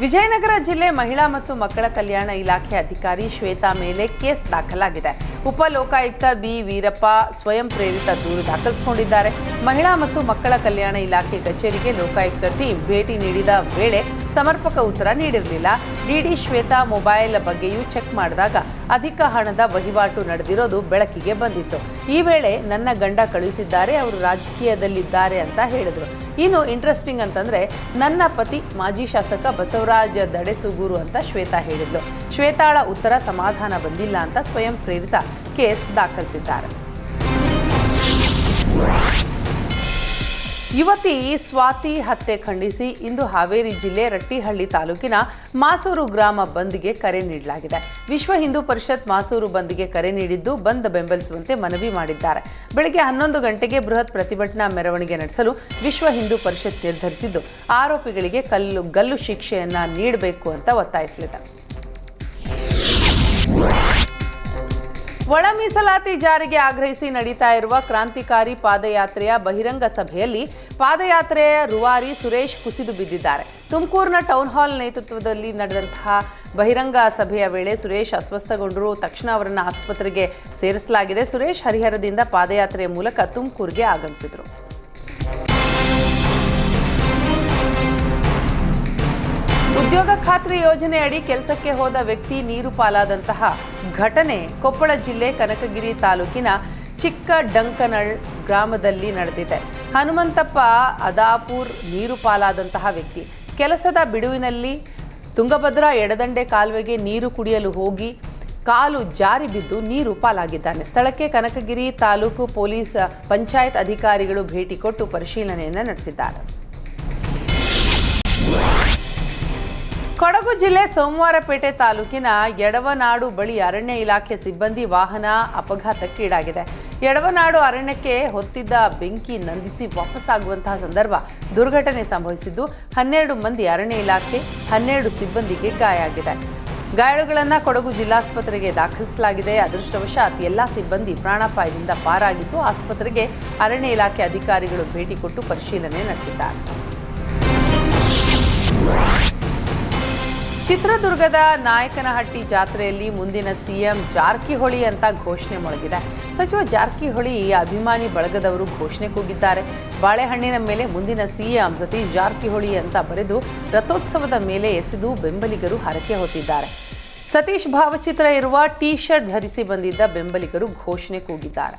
ವಿಜಯನಗರ ಜಿಲ್ಲೆ ಮಹಿಳಾ ಮತ್ತು ಮಕ್ಕಳ ಕಲ್ಯಾಣ ಇಲಾಖೆ ಅಧಿಕಾರಿ ಶ್ವೇತಾ ಮೇಲೆ ಕೇಸ್ ದಾಖಲಾಗಿದೆ. ಉಪ ಲೋಕಾಯುಕ್ತ ಬಿ. ವೀರಪ್ಪ ಸ್ವಯಂ ಪ್ರೇರಿತ ದೂರು ದಾಖಲಿಸಿಕೊಂಡಿದ್ದಾರೆ. ಮಹಿಳಾ ಮತ್ತು ಮಕ್ಕಳ ಕಲ್ಯಾಣ ಇಲಾಖೆ ಕಚೇರಿಗೆ ಲೋಕಾಯುಕ್ತ ಟೀಮ್ ಭೇಟಿ ನೀಡಿದ ವೇಳೆ ಸಮರ್ಪಕ ಉತ್ತರ ನೀಡಿರಲಿಲ್ಲ. ಡಿಡಿ ಶ್ವೇತಾ ಮೊಬೈಲ್ ಬಗ್ಗೆಯೂ ಚೆಕ್ ಮಾಡಿದಾಗ ಅಧಿಕ ಹಣದ ವಹಿವಾಟು ನಡೆದಿರೋದು ಬೆಳಕಿಗೆ ಬಂದಿತ್ತು. ಈ ವೇಳೆ ನನ್ನ ಗಂಡ ಕಳುಹಿಸಿದ್ದಾರೆ, ಅವರು ರಾಜಕೀಯದಲ್ಲಿದ್ದಾರೆ ಅಂತ ಹೇಳಿದರು. ಇನ್ನು ಇಂಟ್ರೆಸ್ಟಿಂಗ್ ಅಂತಂದರೆ ನನ್ನ ಪತಿ ಮಾಜಿ ಶಾಸಕ ಬಸವರಾಜ ದಡೆಸುಗೂರು ಅಂತ ಶ್ವೇತಾ ಹೇಳಿದ್ಲು ಶ್ವೇತಾಳ ಉತ್ತರ ಸಮಾಧಾನ ಬಂದಿಲ್ಲ ಅಂತ ಸ್ವಯಂ ಪ್ರೇರಿತ ಕೇಸ್ ದಾಖಲಿಸಿದ್ದಾರೆ. ಯುವತಿ ಸ್ವಾತಿ ಹತ್ಯೆ ಖಂಡಿಸಿ ಇಂದು ಹಾವೇರಿ ಜಿಲ್ಲೆ ರಟ್ಟಿಹಳ್ಳಿ ತಾಲೂಕಿನ ಮಾಸೂರು ಗ್ರಾಮ ಬಂದ್ಗೆ ಕರೆ ನೀಡಲಾಗಿದೆ. ವಿಶ್ವ ಹಿಂದೂ ಪರಿಷತ್ ಮಾಸೂರು ಬಂದ್ಗೆ ಕರೆ ನೀಡಿದ್ದು ಬಂದ್ ಬೆಂಬಲಿಸುವಂತೆ ಮನವಿ ಮಾಡಿದ್ದಾರೆ. ಬೆಳಗ್ಗೆ ಹನ್ನೊಂದು ಗಂಟೆಗೆ ಬೃಹತ್ ಪ್ರತಿಭಟನಾ ಮೆರವಣಿಗೆ ನಡೆಸಲು ವಿಶ್ವ ಹಿಂದೂ ಪರಿಷತ್ ನಿರ್ಧರಿಸಿದ್ದು, ಆರೋಪಿಗಳಿಗೆ ಕಲ್ಲು, ಗಲ್ಲು ಶಿಕ್ಷೆಯನ್ನ ನೀಡಬೇಕು ಅಂತ ಒತ್ತಾಯಿಸಲಿದೆ. ಒಳ ಮೀಸಲಾತಿ ಜಾರಿಗೆ ಆಗ್ರಹಿಸಿ ನಡೀತಾ ಇರುವ ಕ್ರಾಂತಿಕಾರಿ ಪಾದಯಾತ್ರೆಯ ಬಹಿರಂಗ ಸಭೆಯಲ್ಲಿ ಪಾದಯಾತ್ರೆಯ ರುವಾರಿ ಸುರೇಶ್ ಕುಸಿದು ಬಿದ್ದಿದ್ದಾರೆ. ತುಮಕೂರಿನ ಟೌನ್ ಹಾಲ್ ನೇತೃತ್ವದಲ್ಲಿ ನಡೆದಂತಹ ಬಹಿರಂಗ ಸಭೆಯ ವೇಳೆ ಸುರೇಶ್ ಅಸ್ವಸ್ಥಗೊಂಡರು. ತಕ್ಷಣ ಅವರನ್ನು ಆಸ್ಪತ್ರೆಗೆ ಸೇರಿಸಲಾಗಿದೆ. ಸುರೇಶ್ ಹರಿಹರದಿಂದ ಪಾದಯಾತ್ರೆಯ ಮೂಲಕ ತುಮಕೂರಿಗೆ ಆಗಮಿಸಿದರು. ಉದ್ಯೋಗ ಖಾತ್ರಿ ಯೋಜನೆ ಅಡಿ ಕೆಲಸಕ್ಕೆ ಹೋದ ವ್ಯಕ್ತಿ ನೀರು ಪಾಲಾದಂತಹ ಘಟನೆ ಕೊಪ್ಪಳ ಜಿಲ್ಲೆ ಕನಕಗಿರಿ ತಾಲೂಕಿನ ಚಿಕ್ಕ ಡಂಕನಳ್ ಗ್ರಾಮದಲ್ಲಿ ನಡೆದಿದೆ. ಹನುಮಂತಪ್ಪ ಅದಾಪುರ್ ನೀರು ಪಾಲಾದಂತಹ ವ್ಯಕ್ತಿ. ಕೆಲಸದ ಬಿಡುವಿನಲ್ಲಿ ತುಂಗಭದ್ರಾ ಎಡದಂಡೆ ಕಾಲುವೆಗೆ ನೀರು ಕುಡಿಯಲು ಹೋಗಿ ಕಾಲು ಜಾರಿ ಬಿದ್ದು ನೀರು ಪಾಲಾಗಿದ್ದಾನೆ. ಸ್ಥಳಕ್ಕೆ ಕನಕಗಿರಿ ತಾಲೂಕು ಪೊಲೀಸ್ ಪಂಚಾಯತ್ ಅಧಿಕಾರಿಗಳು ಭೇಟಿ ಕೊಟ್ಟು ಪರಿಶೀಲನೆಯನ್ನು ನಡೆಸಿದ್ದಾರೆ. ಕೊಡಗು ಜಿಲ್ಲೆ ಸೋಮವಾರಪೇಟೆ ತಾಲೂಕಿನ ಯಡವನಾಡು ಬಳಿ ಅರಣ್ಯ ಇಲಾಖೆ ಸಿಬ್ಬಂದಿ ವಾಹನ ಅಪಘಾತಕ್ಕೀಡಾಗಿದೆ ಯಡವನಾಡು ಅರಣ್ಯಕ್ಕೆ ಹೊತ್ತಿದ್ದ ಬೆಂಕಿ ನಂದಿಸಿ ವಾಪಸ್ಸಾಗುವಂತಹ ಸಂದರ್ಭ ದುರ್ಘಟನೆ ಸಂಭವಿಸಿದ್ದು ಹನ್ನೆರಡು ಮಂದಿ ಅರಣ್ಯ ಇಲಾಖೆ, ಹನ್ನೆರಡು ಸಿಬ್ಬಂದಿಗೆ ಗಾಯ ಆಗಿದೆ ಗಾಯಾಳುಗಳನ್ನು ಕೊಡಗು ಜಿಲ್ಲಾಸ್ಪತ್ರೆಗೆ ದಾಖಲಿಸಲಾಗಿದೆ. ಅದೃಷ್ಟವಶಾತ್ ಎಲ್ಲ ಸಿಬ್ಬಂದಿ ಪ್ರಾಣಾಪಾಯದಿಂದ ಪಾರಾಗಿದ್ದು ಆಸ್ಪತ್ರೆಗೆ ಅರಣ್ಯ ಇಲಾಖೆ ಅಧಿಕಾರಿಗಳು ಭೇಟಿ ಕೊಟ್ಟು ಪರಿಶೀಲನೆ ನಡೆಸಿದ್ದಾರೆ. ಚಿತ್ರದುರ್ಗದ ನಾಯಕನಹಟ್ಟಿ ಜಾತ್ರೆಯಲ್ಲಿ ಮುಂದಿನ ಸಿಎಂ ಜಾರಕಿಹೊಳಿ ಅಂತ ಘೋಷಣೆ ಮೊಳಗಿದೆ. ಸಚಿವ ಜಾರಕಿಹೊಳಿ ಅಭಿಮಾನಿ ಬಳಗದವರು ಘೋಷಣೆ ಕೂಗಿದ್ದಾರೆ. ಬಾಳೆಹಣ್ಣಿನ ಮೇಲೆ ಮುಂದಿನ ಸಿಎಂ ಸತೀಶ್ ಜಾರಕಿಹೊಳಿ ಅಂತ ಬರೆದು ರಥೋತ್ಸವದ ಮೇಲೆ ಎಸೆದು ಬೆಂಬಲಿಗರು ಹರಕೆ ಹೊತ್ತಿದ್ದಾರೆ. ಸತೀಶ್ ಭಾವಚಿತ್ರ ಇರುವ ಟೀ ಶರ್ಟ್ ಧರಿಸಿ ಬಂದಿದ್ದ ಬೆಂಬಲಿಗರು ಘೋಷಣೆ ಕೂಗಿದ್ದಾರೆ.